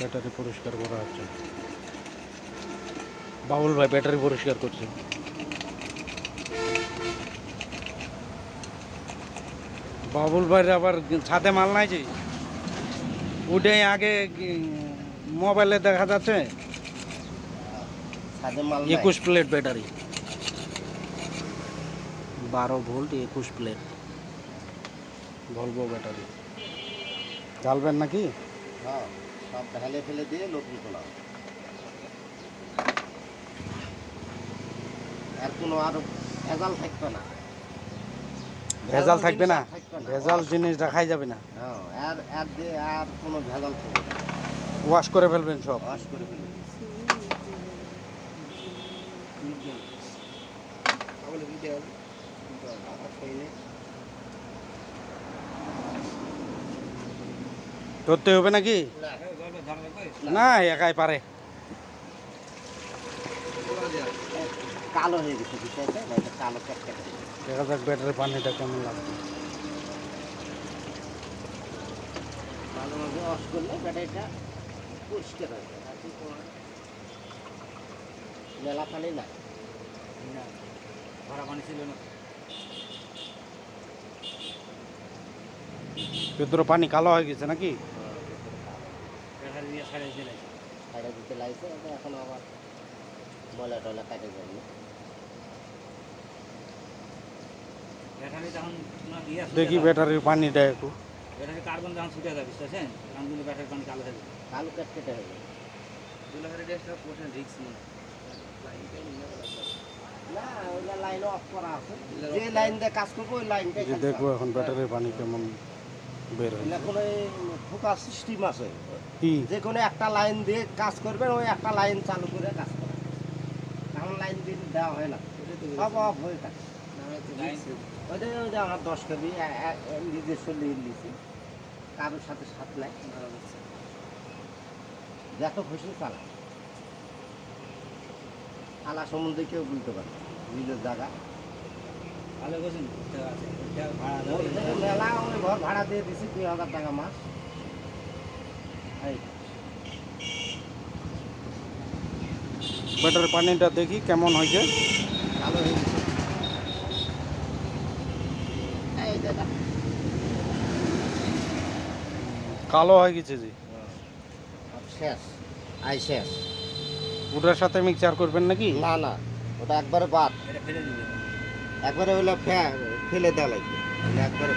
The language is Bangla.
ব্যাটারি পরিষ্কার করা হচ্ছে। বাবুল ভাই ব্যাটারি পরিষ্কার করছে। বাবুল ভাইয়ের আবার ছাদে মাল নাই যে? উঠে আগে মোবাইলে দেখা যাচ্ছে। একুশ প্লেট ব্যাটারি। বারো ভোল্ট একুশ প্লেট। Volvo battery. জ্বালবেন নাকি? হ্যাঁ। সব ঢালে ফেলে দিয়ে নতুন তোলা আর কোনো আর ভেজাল থাকবে না। ভেজাল থাকবে না। ভেজাল জিনিস রাখাই যাবে না? হ্যাঁ আর আর দিয়ে আর কোনো ভেজাল থাকবে না। ওয়াশ করে ফেলবেন সব? ওয়াশ করে ফেলে ধরতে হবে নাকি? না। একাই পারে। কালো হয়ে গেছে না, কালো দেখা যাক ব্যাটারি পানিটা কেমন লাগবে করলে ব্যাটারিটা পরিষ্কার হয়ে যায়। আর মেলা পানি না ভরা পানি ছিল না। ভিতরে পানি কালো হয়ে গেছে নাকি? দিয়ে ছাড়িয়ে দিলে সাইডে দিতে লাগছে এখন আবার ময়লা টয়লা কাটে যাবে দেখি ব্যাটারির পানিটা একটু। ব্যাটারি কার্বন যখন ছুটে যাবে বুঝতেছেন তখন কিন্তু ব্যাটারি পানি কালো হয়ে যাবে। কালো ক্যাটকেটে হয়ে যাবে দুলাভারি ড্রেসটা পোষণ রিক্স নেই। না ওইটা লাইন অফ করা আছে। যে লাইন দিয়ে কাজ করব ওই লাইনটাই দেখব এখন ব্যাটারির পানি কেমন। বের হয়। এখন ওই ফোকাস সিস্টেম আছে। যে কোনো একটা লাইন দিয়ে কাজ করবেন ওই একটা লাইন চালু করে কাজ করেন। এখন লাইন দিয়ে দেওয়া হয় না। সব অফ হয়ে থাকে। ওই ওই যে আমার দশ কেবি নিজস্ব লিড নিছি কারোর সাথে সাথ নাই। যত খুশি চালা। আলা সম্বন্ধে কেউ বুঝতে পারে না। নিজের জায়গা ভালো করছেন আছে এটা ভাড়া ওই দেওয়া থেকে মেলা আমি ঘর ভাড়া দিয়ে দিছি দুই হাজার টাকা মাস। এই পানিটা দেখি কেমন হয়েছে। ভালো হয়ে দাদা কালো হয়ে গেছে যে। আর শেষ আই শেষ। ওটার সাথে মিক্সচার করবেন নাকি? না না ওটা একবারে বাদ। এটা ফেলে দিবে একবারে হইলে ফে- ফেলে দেওয়া লাগবে। একবারে